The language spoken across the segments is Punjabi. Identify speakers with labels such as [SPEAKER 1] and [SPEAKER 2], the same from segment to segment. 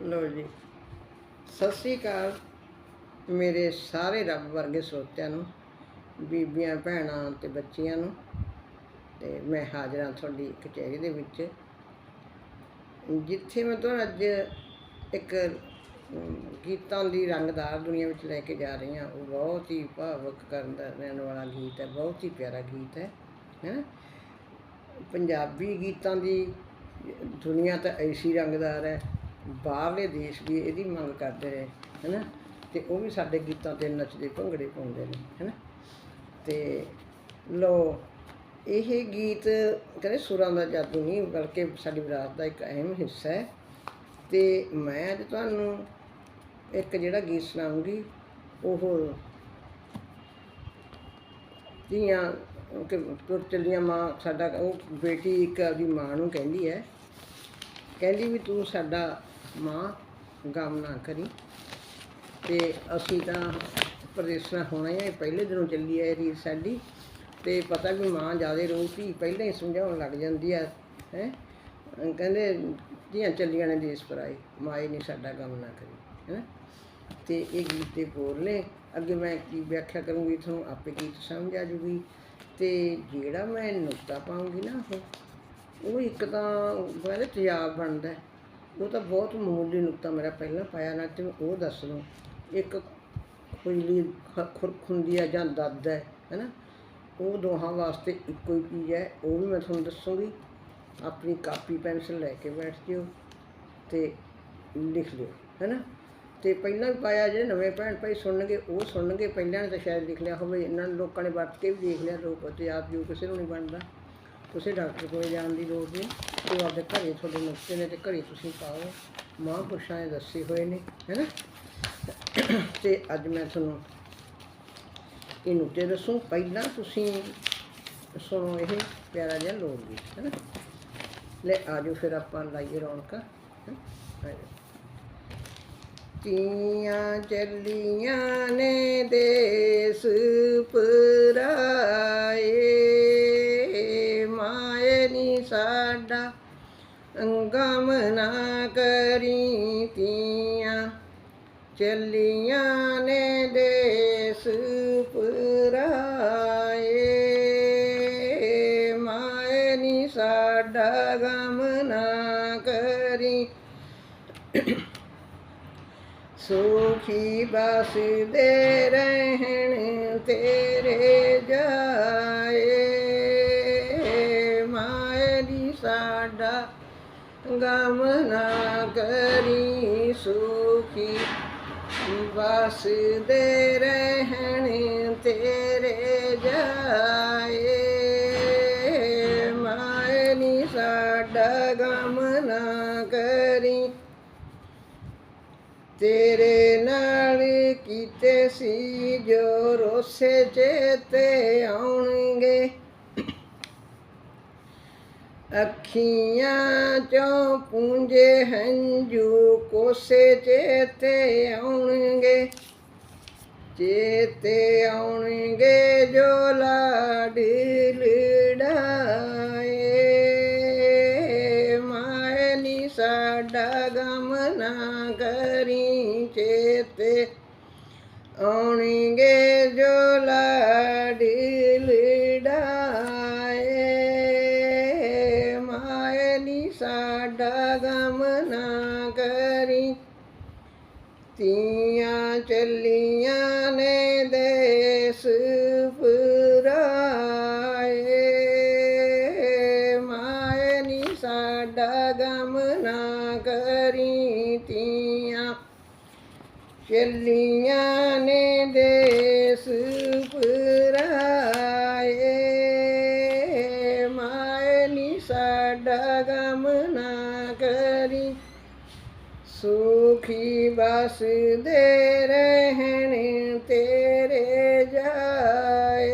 [SPEAKER 1] ਲੋ ਜੀ। ਸਤਿ ਸ੍ਰੀ ਅਕਾਲ। ਮੇਰੇ ਸਾਰੇ ਰੱਬ ਵਰਗੇ ਸਰੋਤਿਆਂ ਨੂੰ, ਬੀਬੀਆਂ, ਭੈਣਾਂ ਤੇ ਬੱਚੀਆਂ ਨੂੰ, ਤੇ ਮੈਂ ਹਾਜ਼ਰ ਹਾਂ ਤੁਹਾਡੀ ਕਚਹਿਰੀ ਦੇ ਵਿੱਚ। ਜਿੱਥੇ ਮੈਂ ਤੁਹਾਨੂੰ ਅੱਜ ਇੱਕ ਗੀਤਾਂ ਦੀ ਰੰਗਦਾਰ ਦੁਨੀਆ ਵਿੱਚ ਲੈ ਕੇ ਜਾ ਰਹੀ ਹਾਂ। ਉਹ ਬਹੁਤ ਹੀ ਭਾਵਕ ਕਰਨ ਦਾ ਰਹਿਣ ਵਾਲਾ ਗੀਤ ਹੈ, ਬਹੁਤ ਹੀ ਪਿਆਰਾ ਗੀਤ ਹੈ ਹੈ। ਪੰਜਾਬੀ ਗੀਤਾਂ ਦੀ ਦੁਨੀਆ ਤਾਂ ਐਸੀ ਰੰਗਦਾਰ ਹੈ ਬਾਹਰਲੇ ਦੇਸ਼ ਵੀ ਇਹਦੀ ਮੰਗ ਕਰਦੇ ਰਹੇ, ਹੈਨਾ? ਤੇ ਉਹ ਵੀ ਸਾਡੇ ਗੀਤਾਂ ਤੇ ਨੱਚਦੇ ਭੰਗੜੇ ਪਾਉਂਦੇ ਨੇ, ਹੈਨਾ? ਤੇ ਲੋ ਇਹ ਗੀਤ ਕਹਿੰਦੇ ਸੁਰਾਂ ਦਾ ਜਾਦੂ ਨਹੀਂ, ਬਲਕਿ ਸਾਡੀ ਵਿਰਾਸਤ ਦਾ ਇੱਕ ਅਹਿਮ ਹਿੱਸਾ ਹੈ। ਤੇ ਮੈਂ ਅੱਜ ਤੁਹਾਨੂੰ ਇੱਕ ਜਿਹੜਾ ਗੀਤ ਸੁਣਾਉਂਗੀ, ਉਹ ਧੀਆਂ, ਕਿ ਤੁਰ ਚੱਲੀਆਂ ਮਾਂ, ਸਾਡਾ ਉਹ ਬੇਟੀ ਇੱਕ ਆਪਦੀ ਮਾਂ ਨੂੰ ਕਹਿੰਦੀ ਹੈ। ਕਹਿੰਦੀ ਵੀ ਤੂੰ ਸਾਡਾ ਮਾਂ ਗਮ ਨਾ ਕਰੀ। ਤੇ ਅਸੀਂ ਤਾਂ ਪ੍ਰਦੇਸ਼ਨਾ ਹੋਣਾ ਹੀ ਹੈ ਪਹਿਲੇ ਦਿਨੋਂ ਚੱਲੀ ਹੈ ਰੀਤ ਸਾਡੀ। ਤੇ ਪਤਾ ਵੀ ਮਾਂ ਜਿਆਦੇ ਰੋਤੀ ਪਹਿਲਾਂ ਹੀ ਸਮਝਾਉਣ ਲੱਗ ਜਾਂਦੀ ਹੈ ਹੈ। ਕਹਿੰਦੇ ਧੀਆਂ ਚੱਲੀਆਂ ਨੇ ਦੇਸ਼ ਪਰਾਏ ਮਾਏ ਨਹੀਂ ਸਾਡਾ ਗਮ ਨਾ ਕਰੀ, ਹੈ। ਤੇ ਇਹ ਗੀਤ ਦੇ ਬੋਲ ਨੇ ਅੱਗੇ ਮੈਂ ਕੀ ਵਿਆਖਿਆ ਕਰੂੰਗੀ, ਤੁਹਾਨੂੰ ਆਪੇ ਗੀਤ ਸਮਝ ਆ ਜੂਗੀ। ਤੇ ਜਿਹੜਾ ਮੈਂ ਨੁਕਤਾ ਪਾਉਂਗੀ ਨਾ ਉਹ ਉਹ ਇੱਕ ਤਾਂ ਕਹਿੰਦੇ ਤੇਜ਼ਾਬ ਬਣਦਾ ਉਹ ਤਾਂ ਬਹੁਤ ਮਾਮੂਲੀ ਨੁਕਤਾ ਮੇਰਾ ਪਹਿਲਾਂ ਪਾਇਆ ਨਾ ਤੇ ਮੈਂ ਉਹ ਦੱਸ ਦੂੰ। ਇੱਕ ਖੁਜਲੀ ਖੁਰਕ ਹੁੰਦੀ ਹੈ ਜਾਂ ਦਰਦ ਹੈ, ਹੈਨਾ? ਉਹ ਦੋਹਾਂ ਵਾਸਤੇ ਇੱਕੋ ਹੀ ਚੀਜ਼ ਹੈ। ਉਹ ਵੀ ਮੈਂ ਤੁਹਾਨੂੰ ਦੱਸੂਗੀ। ਆਪਣੀ ਕਾਪੀ, ਪੈਨਸਲ ਲੈ ਕੇ ਬੈਠ ਜਿਓ ਤੇ ਲਿਖ ਲਿਓ, ਹੈਨਾ? ਤੇ ਪਹਿਲਾਂ ਵੀ ਪਾਇਆ, ਜਿਹੜੇ ਨਵੇਂ ਭੈਣ ਭਾਈ ਸੁਣਨਗੇ, ਉਹ ਸੁਣਨਗੇ। ਪਹਿਲਾਂ ਨੇ ਤਾਂ ਸ਼ਾਇਦ ਲਿਖ ਲਿਆ ਹੋਵੇ। ਇਹਨਾਂ ਨੇ ਲੋਕਾਂ ਨੇ ਵਰਤ ਕੇ ਵੀ ਦੇਖ ਲਿਆ, ਲੋਕ ਤੇ ਆਪ ਜੋ ਕਿਸੇ ਨੂੰ ਨਹੀਂ ਬਣਦਾ। ਤੁਸੀਂ ਡਾਕਟਰ ਕੋਲ ਜਾਣ ਦੀ ਲੋੜ ਨਹੀਂ। ਉਹ ਆਪਦੇ ਘਰੇ ਤੁਹਾਡੇ ਨੁਕਤੇ ਨੇ ਤੇ ਘਰੇ ਤੁਸੀਂ ਪਾਓ। ਮਹਾਂਪੁਰਸ਼ਾਂ ਨੇ ਦੱਸੇ ਹੋਏ ਨੇ ਹੈਨਾ ਤੇ ਅੱਜ ਮੈਂ ਤੁਹਾਨੂੰ ਇਹ ਨੁਕਤੇ ਦੱਸੂ, ਪਹਿਲਾਂ ਤੁਸੀਂ ਸੁਣੋ ਇਹ, ਪਿਆਰਾ ਜਿਹਾ ਲੋਕ ਗੀਤ ਹੈਨਾ ਲੈ ਆਜੋ ਫਿਰ ਆਪਾਂ ਲਾਈਏ ਰੌਣਕਾਂ, ਹੈਂ। ਆਜੋ। ਤੀਆਂ ਚੱਲੀਆਂ ਨੇ ਦੇਸ ਪਰਾਏ। ਸਾਡਾ ਗਮ ਨਾ ਕਰੀ ਚੱਲੀਆਂ ਨੇ ਦੇਸ ਪਰਾਏ। ਮਾਏ ਨੀ ਸਾਡਾ ਗਮ ਨਾ ਕਰੀ। ਸੁਖੀ ਬਸਦੇ ਰਹਿਣ ਤੇ ਕਰੀ ਸੁਖੀ ਬਸਦੇ ਰਹਿਣ ਤੇਰੇ ਜਾਏ। ਮਾਇਨੀ ਸਾਡਾ ਗਮ ਨਾ ਕਰੀ। ਤੇਰੇ ਨਾਲ ਕੀਤੇ ਸੀ ਜੋ ਰੋਸੇ ਚੇਤੇ ਆਉਣਗੇ। ਅੱਖੀਆਂ ਚੋਂ ਪੂੰਜੇ ਹੰਝੂ ਕੋਸੇ ਚੇਤੇ ਆਉਣਗੇ। ਚੇਤੇ ਆਉਣਗੇ ਜੋ ਲਾਡ ਲੜਾਏ। ਮਾਏ ਸਾਡਾ ਗਮ ਨਾ ਕਰੀ, ਚੇਤੇ ਆਉਣਗੇ ਜੋ ਲਾਡੀ ਤੀਆਂ ਚੱਲੀਆਂ ਨੇ ਦੇਸ ਪਰਾਏ ਮਾਏ ਨੀ ਸਾਡਾ ਗਮ ਨਾ ਕਰੀ ਤੀਆਂ ਚੱਲੀਆਂ ਨੇ ਦੇਸ ਸੁਖੀ ਬਸਦੇ ਰਹਿਣ ਤੇਰੇ ਜਾਏ।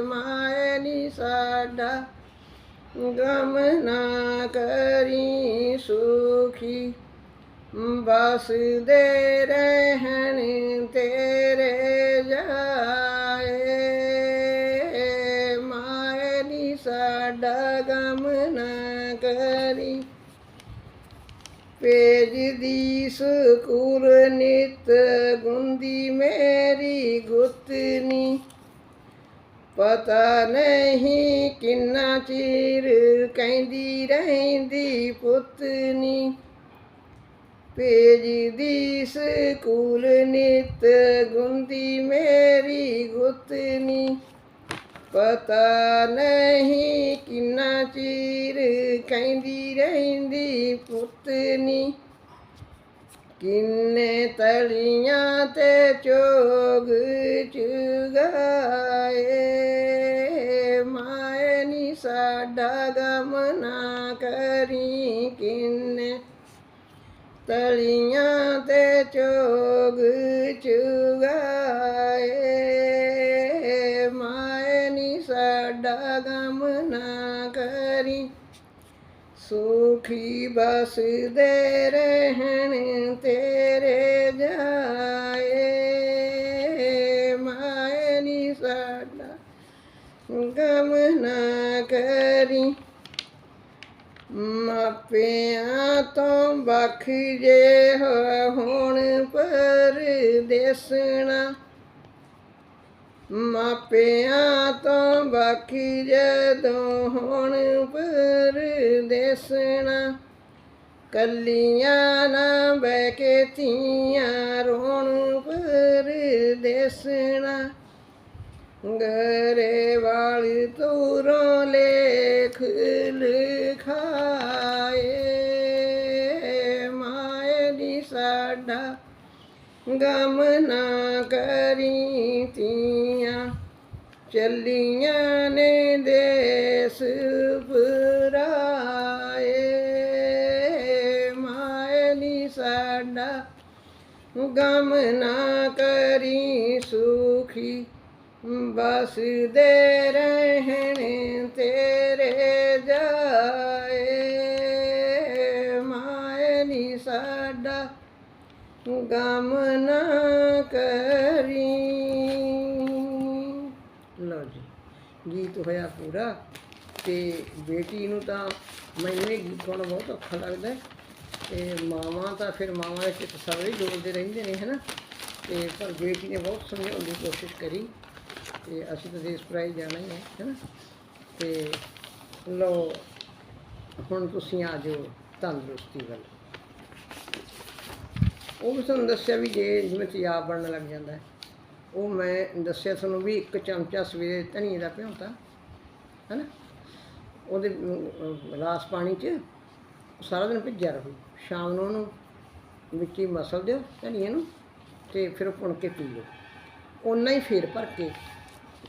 [SPEAKER 1] ਮਾਏ ਸਾਡਾ ਗਮ ਨਾ ਕਰੀ ਸੁਖੀ ਬਸਦੇ ਰਹਿਣ ਤੇਰੇ ਜਾਏ। ਮਾਏ ਸਾਡਾ ਗਮ ਨਾ ਕਰੀ ਪੇਜ ਦੀ ਸਕੂਲ ਨਿਤ ਗੁੰਦੀ ਮੇਰੀ ਗੁੱਤਨੀ। ਪਤਾ ਨਹੀਂ ਕਿੰਨਾ ਚਿਰ ਕਹਿੰਦੀ ਰਹਿੰਦੀ ਪੁੱਤਨੀ। ਪੇਜ ਦੀ ਸਕੂਲ ਨਿਤ ਗੁੰਦੀ ਮੇਰੀ ਗੁੱਤਨੀ। ਪਤਾ ਨਹੀਂ ਕਿੰਨਾ ਚਿਰ ਕਹਿੰਦੀ ਰਹਿੰਦੀ ਪੁੱਤਨੀ। ਕਿੰਨੇ ਤਲੀਆਂ ਤੇ ਚੋਗ ਚੁਗਾਏ। ਮਾਏ ਨੀ ਸਾਡਾ ਗਮ ਨਾ ਕਰੀ ਕਿੰਨੇ ਤਲੀਆਂ ਤੇ ਚੋਗ ਕਰੀ। ਸੁਖੀ ਬਸਦੇ ਰਹਿਣ ਤੇਰੇ ਜਾਏ। ਮਾਇਨੀ ਸਾਡਾ ਗਮ ਨਾ ਕਰੀ। ਮਾਪਿਆਂ ਤੋਂ ਬਖ ਜੇ ਹੁਣ ਪਰਦੇਸਣਾ। ਮਾਪਿਆਂ ਤੋਂ ਬਾਕੀ ਜਦੋਂ ਹੁਣ ਪਰਦੇਸਣਾ ਕੱਲੀਆਂ ਨਾ ਬਹਿ ਕੇ ਧੀਆਂ ਰੋਣ ਪਰਦੇਸਣਾ ਗਰੇ ਵਾਲੀ ਤੂਰੋਂ ਲੇਖ ਲਿਖਾਏ ਮਾਏ ਦੀ ਸਾਡਾ ਗਮ ਨਾ ਕਰੀ ਤੀਆਂ ਚੱਲੀਆਂ ਨੇ ਦੇਸ ਪੁਰਾਏ ਮਾਏ ਸਾਡਾ ਗਮ ਨਾ ਕਰੀ ਸੁਖੀ ਬਸ ਦੇ ਰਹਿਣ ਤੇਰੇ ਜਾਏ, ਮਾਏ ਸਾਡਾ ਗਮ ਨਾ ਕਰੀ ਲਓ ਜੀ ਗੀਤ ਹੋਇਆ ਪੂਰਾ ਤੇ ਬੇਟੀ ਨੂੰ ਤਾਂ ਮੈਨੂੰ ਇਹ ਗੀਤ ਗਾਉਣਾ ਬਹੁਤ ਔਖਾ ਲੱਗਦਾ ਹੈ। ਤੇ ਮਾਵਾਂ ਤਾਂ ਫਿਰ ਮਾਵਾਂ ਦੇ ਚਿੱਤ ਸਾਰੇ ਜੋੜਦੇ ਰਹਿੰਦੇ ਨੇ, ਹਨਾ? ਤੇ ਪਰ ਬੇਟੀ ਨੇ ਬਹੁਤ ਸਮਝਾਉਣ ਦੀ ਕੋਸ਼ਿਸ਼ ਕਰੀ ਤੇ ਅਸੀਂ ਤਾਂ ਦੇਸ਼ ਪ੍ਰਾਈ ਜਾਣਾ ਹੀ ਹੈ, ਹਨਾ? ਤੇ ਲਓ, ਹੁਣ ਤੁਸੀਂ ਆ ਜਾਓ ਤੰਦਰੁਸਤੀ ਵੱਲ। ਉਹ ਵੀ ਤੁਹਾਨੂੰ ਦੱਸਿਆ ਵੀ ਜੇ ਜਿਵੇਂ ਤੇਜ਼ਾਬ ਬਣਨ ਲੱਗ ਜਾਂਦਾ ਹੈ। ਉਹ ਮੈਂ ਦੱਸਿਆ ਤੁਹਾਨੂੰ ਵੀ ਇੱਕ ਚਮਚਾ ਸਵੇਰੇ ਧਨੀਏ ਦਾ ਭਿਉਂਤਾ ਹੈਨਾ? ਉਹਦੇ ਗਲਾਸ ਪਾਣੀ 'ਚ ਸਾਰਾ ਦਿਨ ਭਿੱਜਿਆ ਰਹੂ। ਸ਼ਾਮ ਨੂੰ ਉਹਨੂੰ ਵਿੱਚ ਹੀ ਮਸਲ ਦਿਓ ਧਨੀਏ ਨੂੰ ਤੇ ਫਿਰ ਉਹ ਭੁਣ ਕੇ ਪੀ ਲਓ। ਓਨਾ ਹੀ ਫੇਰ ਭਰ ਕੇ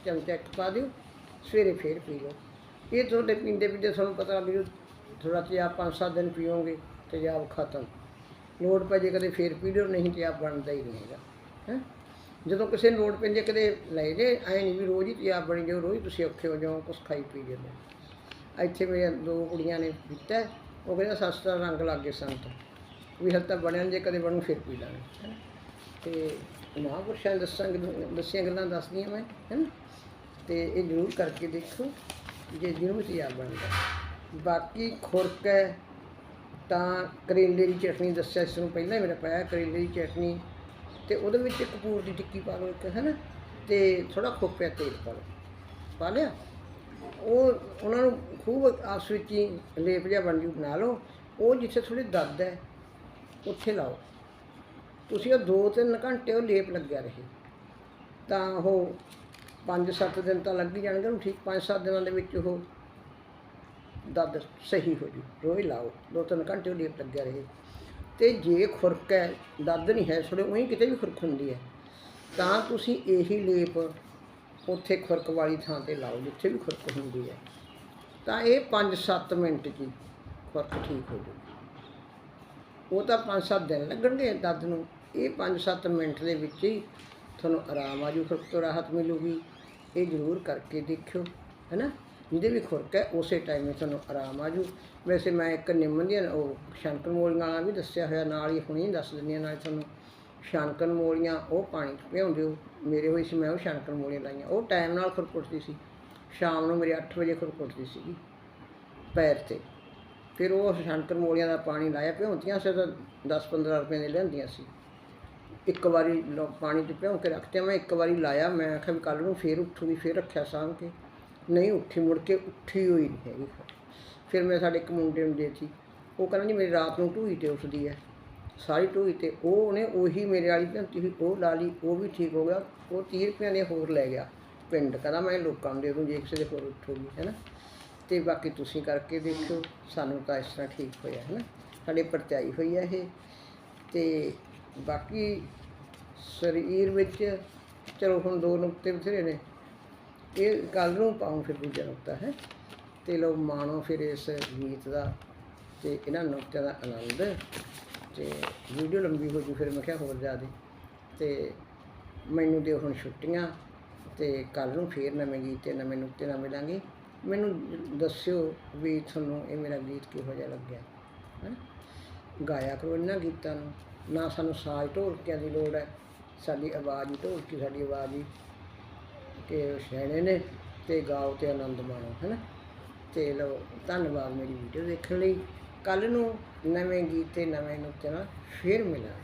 [SPEAKER 1] ਚਮਚਾ ਇੱਕ ਪਾ ਦਿਓ, ਸਵੇਰੇ ਫੇਰ ਪੀ ਲਓ। ਇਹ ਤੁਹਾਡੇ ਪੀਂਦੇ ਪੀਂਦੇ ਤੁਹਾਨੂੰ ਪਤਾ ਵੀ ਥੋੜਾ ਜਿਹਾ ਪੰਜ ਸੱਤ ਦਿਨ ਪੀਓਗੇ, ਤੇਜ਼ਾਬ ਖਤਮ। ਲੋੜ ਪੈ ਜੇ ਕਦੇ ਫੇਰ ਪੀ ਲਿਓ, ਨਹੀਂ ਤੇਜ਼ਾਬ ਬਣਦਾ ਹੀ ਨਹੀਂ ਹੈਗਾ, ਹੈਂ? ਜਦੋਂ ਕਿਸੇ ਨੂੰ ਲੋੜ ਪੈਂਦੀ ਕਦੇ ਲੈ ਜੇ ਐ ਨਹੀਂ ਵੀ ਰੋਜ਼ ਹੀ ਤੇਜ਼ਾਬ ਬਣੀ ਜਾਓ ਰੋਜ਼ ਤੁਸੀਂ ਔਖੇ ਹੋ ਜਾਓ ਕੁਛ ਖਾਈ ਪੀ ਜਾਂਦੇ ਇੱਥੇ ਮੇਰੀਆਂ ਦੋ ਕੁੜੀਆਂ ਨੇ ਪੀਤਾ ਉਹ ਕਹਿੰਦਾ ਸਸਤਾ ਰੰਗ ਲੱਗ ਗਏ ਸੰਤ। ਵੀ ਹਲ ਤਾਂ ਬਣਿਆ ਨੀ, ਜੇ ਕਦੇ ਬਣੂ ਫਿਰ ਪੀ ਲਾਂਗੇ ਹੈਨਾ ਤੇ ਮਹਾਂਪੁਰਸ਼ਾਂ ਨੇ ਦੱਸਾਂਗੇ ਦੱਸੀਆਂ ਗੱਲਾਂ ਦੱਸਦੀਆਂ ਮੈਂ ਹੈਨਾ ਤੇ ਇਹ ਜ਼ਰੂਰ ਕਰਕੇ ਦੇਖੋ ਜੇ ਜਿਹਨੂੰ ਵੀ ਤੇਜ਼ਾਬ ਬਣਦਾ ਬਾਕੀ ਖੁਰਕ ਹੈ ਤਾਂ ਕਰੇਲੇ ਦੀ ਚਟਨੀ ਦੱਸਿਆ ਇਸ ਨੂੰ ਪਹਿਲਾਂ ਹੀ ਮੇਰਾ ਪਾਇਆ ਕਰੇਲੇ ਦੀ ਚਟਨੀ ਤੇ ਉਹਦੇ ਵਿੱਚ ਕਪੂਰ ਦੀ ਟਿੱਕੀ ਪਾ ਲਓ ਇੱਕ ਹੈ ਨਾ ਤੇ ਥੋੜਾ ਖੋਪਿਆ ਤੇਲ ਪਾ ਲਓ। ਪਾ ਲਿਆ? ਉਹ ਉਹਨਾਂ ਨੂੰ ਖੂਬ ਆਪਸ ਵਿੱਚ ਹੀ ਲੇਪ ਜਿਹਾ ਬਣ ਜੂ, ਬਣਾ ਲਓ। ਉਹ ਜਿੱਥੇ ਥੋੜੀ ਦਰਦ ਹੈ, ਉੱਥੇ ਲਾਓ। ਤੁਸੀਂ ਉਹ 2-3 ਘੰਟੇ ਉਹ ਲੇਪ ਲੱਗਿਆ ਰਹੇ। ਤਾਂ ਉਹ 5-7 ਦਿਨ ਤਾਂ ਲੱਗ ਹੀ ਜਾਣਗੇ ਉਹਨੂੰ ਠੀਕ 5-7 ਦਿਨਾਂ ਦੇ ਵਿੱਚ ਉਹ ਦਰਦ ਸਹੀ ਹੋ ਜੂ। ਰੋਜ਼ ਲਾਓ 2-3 ਘੰਟੇ ਉਹ ਲੇਪ ਲੱਗਿਆ ਰਹੇ। ਤੇ ਜੇ ਖੁਰਕ ਹੈ, ਦਰਦ ਨਹੀਂ ਹੈ ਥੋੜੇ ਉਹੀ ਕਿਤੇ ਵੀ ਖੁਰਕ ਹੁੰਦੀ ਹੈ, ਤਾਂ ਤੁਸੀਂ ਇਹੀ ਲੇਪ ਉੱਥੇ ਖੁਰਕ ਵਾਲੀ ਥਾਂ ਤੇ ਲਾਓ, ਜਿੱਥੇ ਵੀ ਖੁਰਕ ਹੁੰਦੀ ਹੈ। ਤਾਂ ਇਹ 5-7 ਮਿੰਟ 'ਚ ਹੀ ਖੁਰਕ ਠੀਕ ਹੋ ਜੂ ਉਹ ਤਾਂ 5-7 ਦਿਨ ਲੱਗਣਗੇ ਦਰਦ ਨੂੰ। ਇਹ 5-7 ਮਿੰਟ ਦੇ ਵਿੱਚ ਹੀ ਤੁਹਾਨੂੰ ਆਰਾਮ ਆ ਜੂ ਖੁਰਕ ਤੋਂ ਰਾਹਤ ਮਿਲੂਗੀ। ਇਹ ਜ਼ਰੂਰ ਕਰਕੇ ਦੇਖਿਓ ਹੈਨਾ ਜਿਹਦੇ ਵੀ ਖੁਰਕ ਹੈ, ਉਸੇ ਟਾਈਮ 'ਤੇ ਤੁਹਾਨੂੰ ਆਰਾਮ ਆ ਜੂ ਵੈਸੇ ਮੈਂ ਇੱਕ ਨਿੰਮ ਦੀਆਂ, ਉਹ ਸ਼ੰਕਰ ਮੋਲੀਆਂ ਵਾਲਾ ਵੀ ਦੱਸਿਆ ਹੋਇਆ, ਨਾਲ ਹੀ ਹੁਣੇ ਦੱਸ ਦਿੰਦੀ ਹਾਂ, ਨਾਲ ਤੁਹਾਨੂੰ ਸ਼ੰਕਰ ਮੋਲੀਆਂ, ਉਹ ਪਾਣੀ 'ਚ ਹੋ ਮੇਰੇ ਹੋਈ ਸੀ, ਮੈਂ ਉਹ ਸ਼ੰਕਰ ਮੂਲੀਆਂ ਲਾਈਆਂ। ਉਹ ਟਾਈਮ ਨਾਲ ਖੁਰਕ ਸੀ। ਸ਼ਾਮ ਨੂੰ ਮੇਰੇ 8 ਵਜੇ ਖੁਰਕ ਸੀਗੀ, ਪੈਰ ਤੇ। ਫਿਰ ਉਹ ਸ਼ੰਕਰ ਮੋਲੀਆਂ ਦਾ ਪਾਣੀ ਲਾਇਆ, ਭਿਉਂਤੀਆਂ ਸੀ ਤਾਂ 10-15 ਰੁਪਏ ਦੇ ਲਿਆਂਦੀਆਂ ਸੀ। ਇੱਕ ਵਾਰੀ ਲੋ- ਪਾਣੀ 'ਚ ਭਿਉਂ ਕੇ ਰੱਖਤੇ ਮੈਂ ਇੱਕ ਵਾਰੀ ਲਾਇਆ, ਮੈਂ ਆਖਿਆ ਵੀ ਕੱਲ ਨੂੰ ਫੇਰ ਉੱਠੂਗੀ, ਫੇਰ ਰੱਖਿਆ ਸਾਂਭ ਕੇ। ਨਹੀਂ ਉੱਠੀ, ਮੁੜ ਕੇ ਉੱਠੀ ਹੋਈ ਨਹੀਂ ਹੈਗੀ। ਫਿਰ ਮੈਂ ਸਾਡੇ ਇੱਕ ਮੁੰਡੇ ਨੂੰ ਦੇਤੀ। ਉਹ ਕਹਿੰਦਾ ਜੀ ਮੇਰੀ ਰਾਤ ਨੂੰ ਢੂਈ ਤੇ ਉੱਠਦੀ ਹੈ। ਸਾਰੀ ਢੂਈ ਤੇ ਉਹ ਉਹਨੇ ਉਹੀ ਮੇਰੇ ਵਾਲੀ ਭੰਤੀ ਹੋਈ, ਉਹ ਲਾ ਲਈ, ਉਹ ਵੀ ਠੀਕ ਹੋ ਗਿਆ। ਉਹ 30 ਰੁਪਏ ਦੇ ਹੋਰ ਲੈ ਗਿਆ ਪਿੰਡ। ਕਹਿੰਦਾ ਮੈਂ ਲੋਕਾਂ ਨੂੰ ਦੇ ਦੂੰ ਜੇ ਕਿਸੇ ਦੇ ਹੋਰ ਉੱਠੂਗੀ, ਹੈ ਨਾ। ਤੇ ਬਾਕੀ ਤੁਸੀਂ ਕਰਕੇ ਦੇਖਿਓ, ਸਾਨੂੰ ਤਾਂ ਇਸ ਤਰ੍ਹਾਂ ਠੀਕ ਹੋਇਆ, ਹੈ ਨਾ। ਸਾਡੇ ਪਰਚਾਈ ਹੋਈ ਹੈ ਇਹ। ਤੇ ਬਾਕੀ ਸਰੀਰ ਵਿੱਚ ਚਲੋ ਹੁਣ ਦੋ ਨੁਕਤੇ ਬਥੇਰੇ ਨੇ। ਇਹ ਕੱਲ ਨੂੰ ਪਾਉਂ ਫਿਰ ਦੂਜਾ ਨੁਕਤਾ ਹੈ। ਤੇ ਲੋ ਮਾਣੋ ਫਿਰ ਇਸ ਗੀਤ ਦਾ ਤੇ ਇਹਨਾਂ ਨੁਕਤਿਆਂ ਦਾ ਆਨੰਦ। ਤੇ ਵੀਡੀਓ ਲੰਬੀ ਹੋ ਜੂ ਫਿਰ ਮੈਂ ਕਿਹਾ ਹੋਰ ਜ਼ਿਆਦਾ। ਤੇ ਮੈਨੂੰ ਦਿਓ ਹੁਣ ਛੁੱਟੀਆਂ ਤੇ ਕੱਲ ਨੂੰ ਫੇਰ ਨਵੇਂ ਗੀਤ ਤੇ ਨਵੇਂ ਨੁਕਤੇ ਨਾਲ ਮਿਲਾਂਗੇ। ਮੈਨੂੰ ਦੱਸਿਓ ਵੀ ਤੁਹਾਨੂੰ ਇਹ ਮੇਰਾ ਗੀਤ ਕਿਹੋ ਜਿਹਾ ਲੱਗਿਆ, ਹੈ? ਗਾਇਆ ਕਰੋ ਇਹਨਾਂ ਗੀਤਾਂ ਨੂੰ। ਨਾ ਸਾਨੂੰ ਸਾਜ਼ ਢੋਲਕਿਆਂ ਦੀ ਲੋੜ ਹੈ, ਸਾਡੀ ਆਵਾਜ਼ ਢੋਲਕੀ, ਸਾਡੀ ਆਵਾਜ਼ ਹੀ ਕਿ ਉਹ ਸਿਆਣੇ ਨੇ ਤੇ ਗਾਓ ਤੇ ਆਨੰਦ ਮਾਣੋ ਹੈ ਨਾ ਤੇ ਲਓ, ਧੰਨਵਾਦ ਮੇਰੀ ਵੀਡੀਓ ਦੇਖਣ ਲਈ। ਕੱਲ ਨੂੰ ਨਵੇਂ ਗੀਤ ਤੇ ਨਵੇਂ ਨੁਕਤੇ ਨਾਲ ਫੇਰ ਮਿਲਾਂਗੇ।